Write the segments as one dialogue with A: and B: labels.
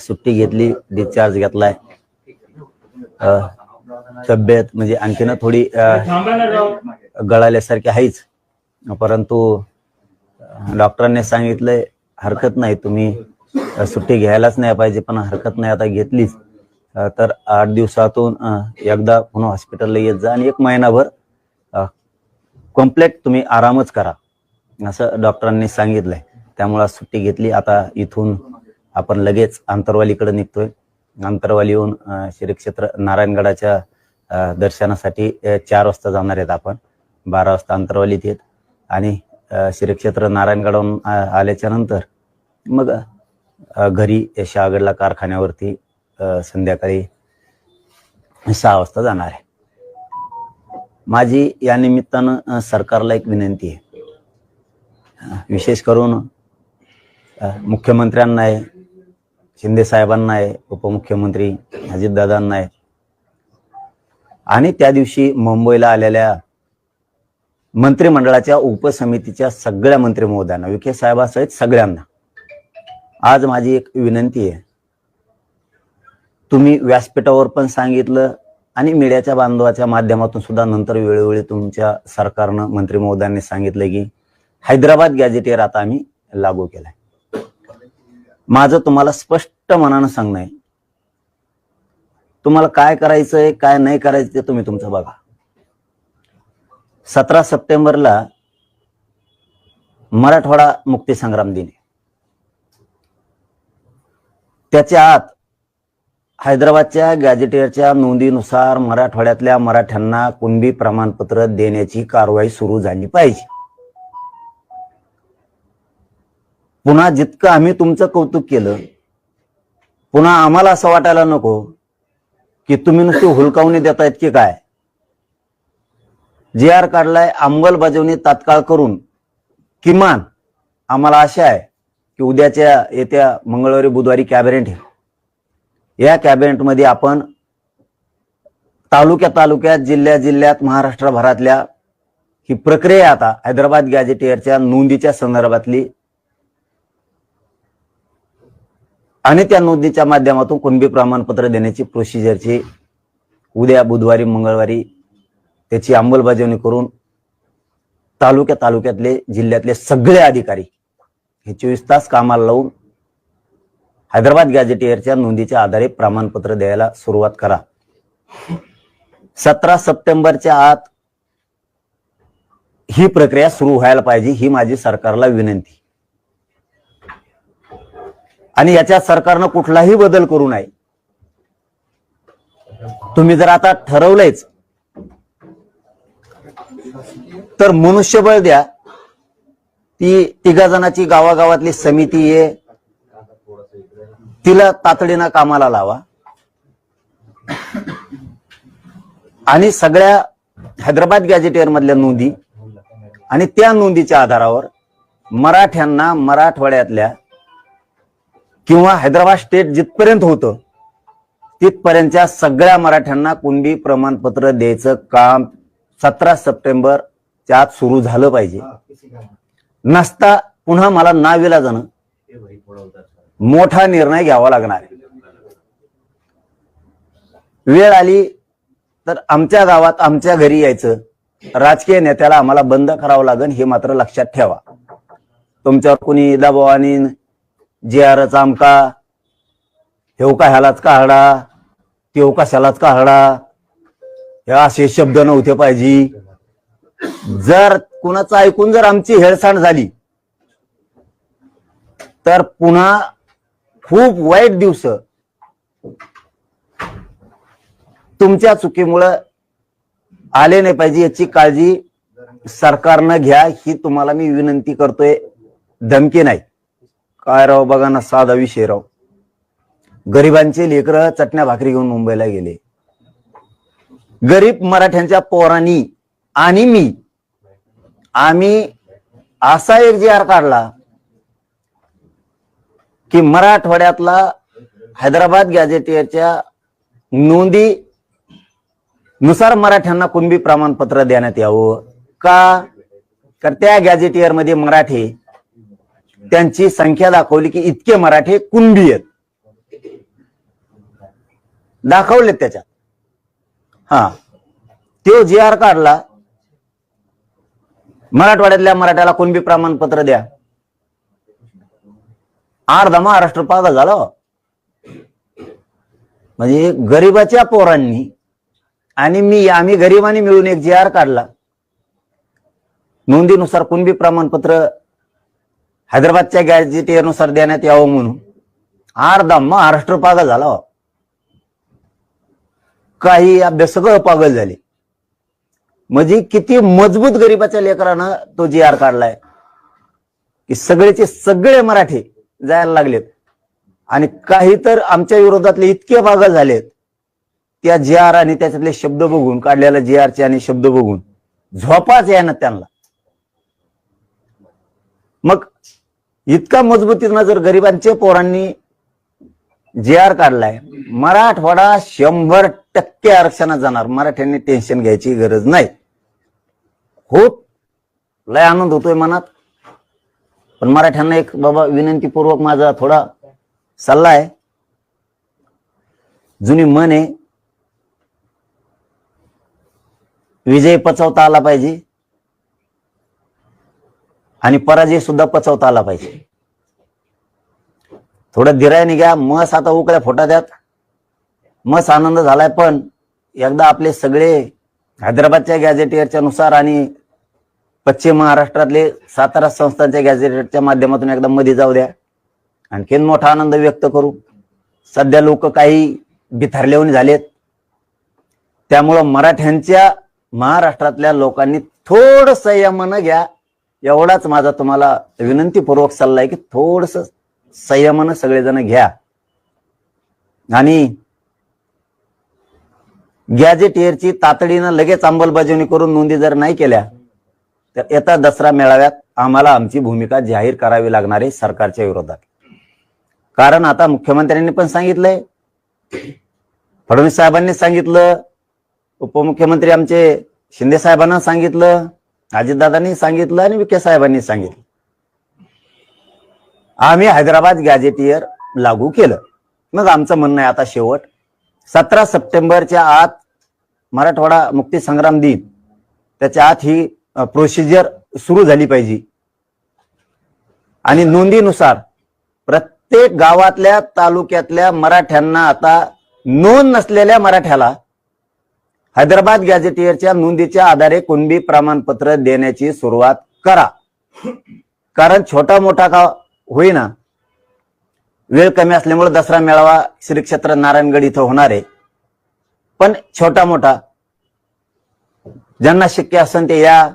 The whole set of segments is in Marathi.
A: सुट्टी घेतली डिस्चार्ज घेतलाय. तब्येत म्हणजे आणखीन थोडी गळाल्यासारखी आहेच. परंतु डॉक्टरांनी सांगितलंय हरकत नाही तुम्ही. सुट्टी घ्यायलाच नाही पाहिजे पण हरकत नाही आता घेतलीच. तर आठ दिवसातून एकदा पुन्हा हॉस्पिटलला येत जा आणि एक महिनाभर कम्प्लेट तुम्ही आरामच करा. असं डॉक्टरांनी सांगितलंय. त्यामुळे सुट्टी घेतली. आता इथून आपण लगेच आंतरवालीकडे निघतोय. आंतरवाली येऊन श्री क्षेत्र नारायणगडाच्या दर्शनासाठी चार वाजता जाणार आहेत आपण. बारा वाजता आंतरवालीत येत आणि श्रीक्षेत्र श्री क्षेत्र नारायणगडाहून आल्याच्यानंतर मग घरी शहागडला कारखान्यावरती संध्याकाळी सहा वाजता जाणार आहे. माझी या निमित्तानं सरकारला एक विनंती आहे. विशेष करून मुख्यमंत्र्यांना आहे शिंदे साहेबांना आहे उपमुख्यमंत्री अजितदादांना आहे. आणि त्या दिवशी मुंबईला आलेल्या मंत्रिमंडळाच्या उपसमितीच्या सगळ्या मंत्री महोदयांना विखे साहेबासहित सगळ्यांना. आज माझी एक विनंती आहे. तुम्ही व्यासपीठावर पण सांगितलं आणि मीडियाच्या बांधवाच्या माध्यमातून सुद्धा नंतर वेळोवेळी तुमच्या सरकारनं मंत्री महोदयांनी सांगितलं की हैदराबाद गॅजेटियर आता आम्ही लागू केलाय. माझं तुम्हाला स्पष्ट मनानं सांगणं आहे. तुम्हाला काय करायचंय काय नाही करायचं ते तुम्ही तुमचं बघा. सतरा सप्टेंबरला मराठवाडा मुक्तीसंग्राम दिन त्याच्या आत हैदराबादच्या गॅजेटियरच्या नोंदीनुसार मराठवाड्यातल्या मराठ्यांना कुणबी प्रमाणपत्र देण्याची कारवाई सुरू झाली पाहिजे. पुन्हा जितकं आम्ही तुमचं कौतुक केलं पुन्हा आम्हाला असं वाटायला नको की तुम्ही नुसती हुलकावणी देतायत की काय? जे आर काढलाय अंमलबजावणी तात्काळ करून किमान आम्हाला आशा आहे की उद्याच्या येत्या मंगळवारी बुधवारी कॅबिनेट या कॅबिनेटमध्ये आपण तालुक्या तालुक्यात जिल्ह्या जिल्ह्यात महाराष्ट्रभरातल्या ही प्रक्रिया आता हैदराबाद गॅजेटियरच्या नोंदीच्या संदर्भातली आणि त्या नोंदीच्या माध्यमातून कुणबी प्रमाणपत्र देण्याची प्रोसिजरची उद्या बुधवारी मंगळवारी त्याची अंमलबजावणी करून तालुक्या तालुक्यातले जिल्ह्यातले सगळे अधिकारी हे चोवीस तास कामाला लावून हैदराबाद गॅझेटियरच्या नोंदीच्या आधारे प्रमाणपत्र द्यायला सुरुवात करा. सतरा सप्टेंबरच्या आत ही प्रक्रिया सुरू व्हायला पाहिजे ही माझी सरकारला विनंती. आणि याच्यात सरकारनं कुठलाही बदल करू नये. तुम्ही जर आता ठरवलंयच तर मनुष्यबळ द्या. ती तिघा जणाची गावागावातली समिती आहे तिला तातडीनं कामाला लावा. आणि सगळ्या हैदराबाद गॅजेटियर मधल्या नोंदी आणि त्या नोंदीच्या आधारावर मराठ्यांना मराठवाड्यातल्या किंवा हैदराबाद स्टेट जिथपर्यंत होतं तिथपर्यंतच्या सगळ्या मराठ्यांना कुणबी प्रमाणपत्र द्यायचं काम सतरा सप्टेंबरच्या आत सुरू झालं पाहिजे. नसता पुन्हा मला नाविला जाणं. मोठा निर्णय घ्यावा लागणार आहे. वेळ आली तर आमच्या गावात आमच्या घरी यायचं. राजकीय नेत्याला आम्हाला बंद करावं लागेल हे मात्र लक्षात ठेवा. तुमच्यावर कोणी दबावानी जे आरच आमका हेव का ह्यालाच काढा तेव कशालाच काढा. हे असे शब्द नव्हते पाहिजे. जर कुणाचं ऐकून जर आमची हेळसांड झाली तर पुन्हा खूप वाईट दिवस. तुमच्या चुकीमुळं आले नाही पाहिजे याची काळजी सरकारनं घ्या ही तुम्हाला मी विनंती करतोय. धमकी नाही. काय राव? बघा ना साधा विषय राव. गरिबांचे लेकरं चटण्या भाकरी घेऊन मुंबईला गेले. गरीब मराठ्यांच्या पोरांनी आणि मी आम्ही असा एक जी आर काढला की मराठवाड्यातला हैदराबाद गॅझेटियरच्या नोंदी नुसार मराठ्यांना कुणबी प्रमाणपत्र देण्यात यावं? का? तर त्या गॅजेटियरमध्ये मराठी त्यांची संख्या दाखवली की इतके मराठे कुणबी आहेत. दाखवलेत त्याच्यात. हा. तो जी आर काढला. मराठवाड्यातल्या मराठ्याला कुणबी प्रमाणपत्र द्या. अर्धा महाराष्ट्र पागल झाला हो. म्हणजे गरिबाच्या पोरांनी आणि मी आम्ही गरिबांनी मिळून एक जी आर काढला. नोंदीनुसार कुणबी प्रमाणपत्र हैदराबादच्या गॅजेटियरनुसार देण्यात यावं म्हणून. अर्धा महाराष्ट्र पागल झाला हो. काही अभ्यास सगळं पागल झाले. म्हणजे किती मजबूत गरिबाच्या लेकरानं तो जी आर काढलाय. की सगळेचे सगळे मराठी जायला लागलेत. आणि काही तर आमच्या विरोधातले इतके पागल झालेत. त्या जी आर आणि त्याच्यातले शब्द बघून काढलेल्या जी आरचे आणि शब्द बघून झोपाच यायना त्यांना. मग इतका मजबूतीनं जर गरिबांच्या पोरांनी जे आर काढलाय मराठवाडा शंभर टक्के आरक्षणात जाणार. मराठ्यांनी टेन्शन घ्यायची गरज नाही. खूप लय आनंद होतोय मनात. पण मराठ्यांना एक बाबा विनंतीपूर्वक माझा थोडा सल्ला आहे. जुनी मन आहे विजय पचवता आला पाहिजे. आणि पराजय सुद्धा पचवता आला पाहिजे. थोडं धीराने घ्या मस आता उकळ्या फोटा द्यात मस आनंद झालाय पण एकदा आपले सगळे हैदराबादच्या गॅझेटियरच्या नुसार आणि पश्चिम महाराष्ट्रातले सातारा संस्थांच्या गॅझेटियरच्या माध्यमातून एकदा मध्ये जाऊ द्या. आणखीन मोठा आनंद व्यक्त करू. सध्या लोक काही बिथरलेवून झालेत. त्यामुळं मराठ्यांच्या महाराष्ट्रातल्या लोकांनी थोडं संयमानं घ्या. एवढाच माझा तुम्हाला विनंतीपूर्वक सल्ला आहे की थोडस संयमानं सगळेजण घ्या. आणि गॅजेटियरची तातडीनं लगेच अंमलबजावणी करून नोंदी जर नाही केल्या तर येत्या दसरा मेळाव्यात आम्हाला आमची भूमिका जाहीर करावी लागणार आहे सरकारच्या विरोधात. कारण आता मुख्यमंत्र्यांनी पण सांगितलंय फडणवीस साहेबांनी सांगितलं उपमुख्यमंत्री आमचे शिंदे साहेबांना सांगितलं अजितदादांनी सांगितलं आणि विखे साहेबांनी सांगितलं. आम्ही हैदराबाद गॅजेटियर लागू केलं. मग आमचं म्हणणं आहे आता शेवट सतरा सप्टेंबरच्या आत मराठवाडा मुक्ती संग्राम दिन त्याच्या आत ही प्रोसिजर सुरू झाली पाहिजे. आणि नोंदीनुसार प्रत्येक गावातल्या तालुक्यातल्या मराठ्यांना आता नोंद नसलेल्या मराठ्याला हैदराबाद गॅझेटियरच्या नोंदीच्या आधारे कुणबी प्रमाणपत्र देण्याची सुरुवात करा. कारण छोटा मोठा का होईना वेळ कमी असल्यामुळे दसरा मेळावा श्री क्षेत्र नारायणगड इथं होणार आहे. पण छोटा मोठा ज्यांना शक्य असेल ते या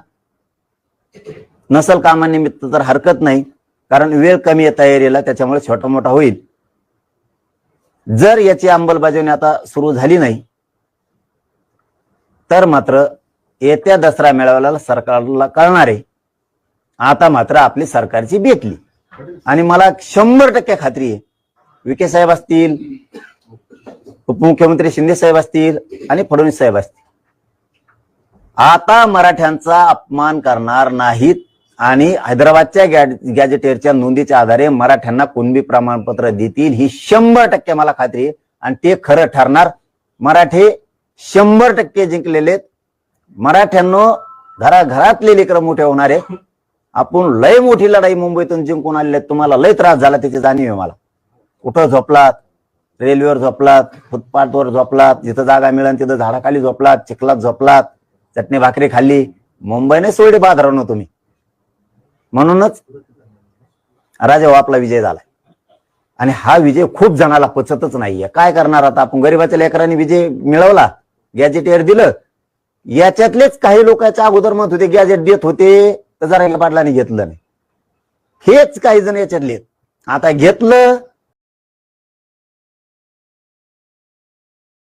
A: नसल कामानिमित्त तर हरकत नाही कारण वेळ कमी आहे तयारीला त्याच्यामुळे छोटा मोठा होईल. जर याची अंमलबजावणी आता सुरू झाली नाही तर मात्र येत्या दसरा मेळाव्याला सरकारला कळणार. आहे आता मात्र आपली सरकारची बेतली आणि मला शंभर टक्के खात्री आहे. विखे साहेब असतील उपमुख्यमंत्री शिंदे साहेब असतील आणि फडणवीस साहेब असतील. आता मराठ्यांचा अपमान करणार नाहीत आणि हैदराबादच्या गॅजेटेरच्या नोंदीच्या आधारे मराठ्यांना कुणबी प्रमाणपत्र देतील ही शंभर टक्के मला खात्री आहे. आणि ते खरं ठरणार. मराठे शंभर टक्के जिंकलेले आहेत. मराठ्यांनो घराघरातले लेकर मोठे होणार आहेत. आपण लय मोठी लढाई मुंबईतून जिंकून आलेले तुम्हाला लय त्रास झाला त्याची जाणीव आहे मला. कुठं झोपलात? रेल्वेवर झोपलात? फुटपाथवर झोपलात? जिथं जागा मिळेल तिथं झाडाखाली झोपलात? चिखलात झोपलात? चटणी भाकरी खाल्ली? मुंबईने सोडे बाजारानं तुम्ही. म्हणूनच राजा आपला विजय झालाय. आणि हा विजय खूप जणाला पचतच नाहीये. काय करणार आता? आपण गरीबाच्या लेकरांनी विजय मिळवला. गॅजेटियर दिलं. याच्यातलेच काही लोकांच्या अगोदर म्हणत होते गॅजेट देत होते तर जरा पाटलाने घेतलं नाही. हेच काही जण याच्यातले आता घेतलं